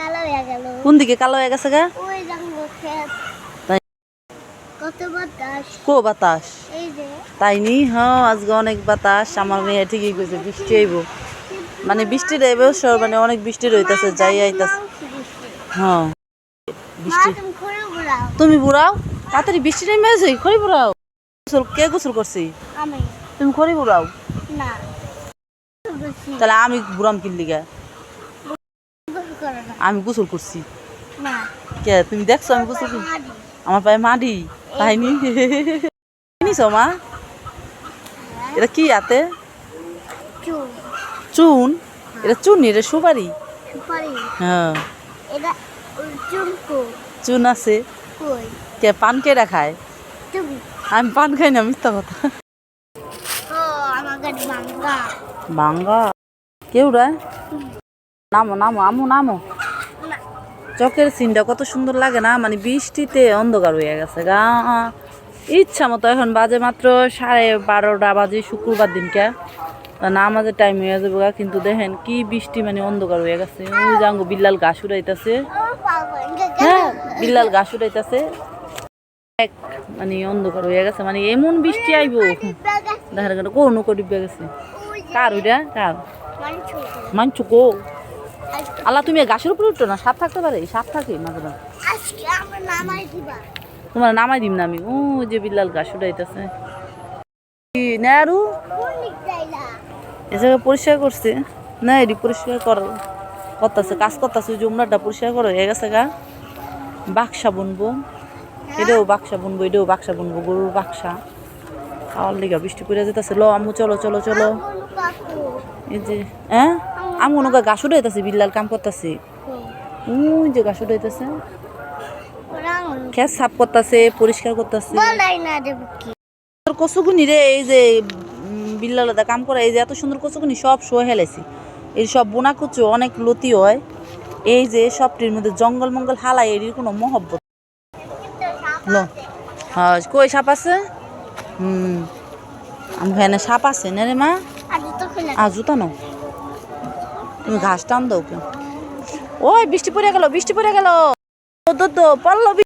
কালো হয়ে গেল। কোন দিকে কালো হয়ে গেছে গা? ওই তাই কত বাতাস। কো বাতাস? এই যে। তাই নি? হ্যাঁ আজকে অনেক বাতাস। আমার মেয়ে ঠিকই কইছে বৃষ্টি আইব মানে বৃষ্টি দেবে মানে অনেক বৃষ্টি রইতাছে যাই আইতাছে। হ্যাঁ। বৃষ্টি। তুমি বুড়াও তাড়াতাড়ি বৃষ্টি নেমে আছে খড়ি বুড়াও গোসল কে গোসল করছি? আমি। তুমি খড়ি বুড়াও না। তাহলে আমি বুড়াম কিনলি গা আমি গোসল করছি। কে তুমি দেখছ আমি গোসল করছি? আমার পায়ে মাটি তাই নি? মা? এটা কি আতে চুন। এটা চুন এটা সুপারি? হ্যাঁ। চুন আছে। কে পান কেটা খায়? আমি পান খাই না মিথ্যা কথা। ভাঙ্গা। কেউ রে নামো নামো আমু নামো। চকের সিনটা কত সুন্দর লাগে না? মানে বৃষ্টিতে অন্ধকার হয়ে গেছে গা। ইচ্ছা মতো এখন বাজে মাত্র সাড়ে বারোটা বাজে শুক্রবার দিনকে। নামাজের টাইম হয়ে যাবে গা কিন্তু দেখেন কি বৃষ্টি মানে অন্ধকার হয়ে গেছে। ওই জাঙ্গো বিল্লাল ঘাস উড়াইতেছে হ্যাঁ বিল্লাল ঘাস উড়াইতেছে এক মানে অন্ধকার হয়ে গেছে মানে এমন বৃষ্টি আইব। দেখা গেল কোন করি গেছে। কার ওইটা? কার? মানে মানছো গো আল্লাহ তুমি গাছের উপরে উঠো না? সাপ থাকতে পারে? সাপ থাকে মাঝে মাঝে। তোমার নামাই দিম না আমি। ও যে বিল্লাল গাছ উঠাইতেছে। নেয়ারু এ জায়গা। পরিষ্কার করছে। না এটি পরিষ্কার করো করতেছে কাজ করতেছে ওই জমরাটা পরিষ্কার করো হয়ে গেছে গা। বাক্সা বুনবো। এটাও বাক্সা বুনবো এটাও বাক্সা বুনবো গরুর বাক্সা। খাওয়ার লিগা বৃষ্টি পড়ে যেতেছে। লো আম্মু চলো চলো চলো। এই যে হ্যাঁ? আমি করি গাছ উঠাইতেছে বিল্লাল কাম করতেছে। ওই যে গাছ উঠাইতেছে খেত সাফ করতেছে পরিষ্কার করতেছে। বলাই না দেব কি তোর কচুগুনি রে এই যে বিল্লালদা কাম করে এই যে এত সুন্দর কচুগুনি সব শোয়ে হেলেছি এই সব বোনা কচু অনেক লতি হয়। এই যে সবটির মধ্যে জঙ্গল মঙ্গল হালাই এর কোনো মহব্বত। হ্যাঁ কই সাপ আছে? হুম। আমি সাপ আছে না রে মা? আজ তো খুলে জুতা নাও তুমি ঘাস টান দাও কেউ। ওই বৃষ্টি পড়ে গেল বৃষ্টি পড়ে গেল। পড়ল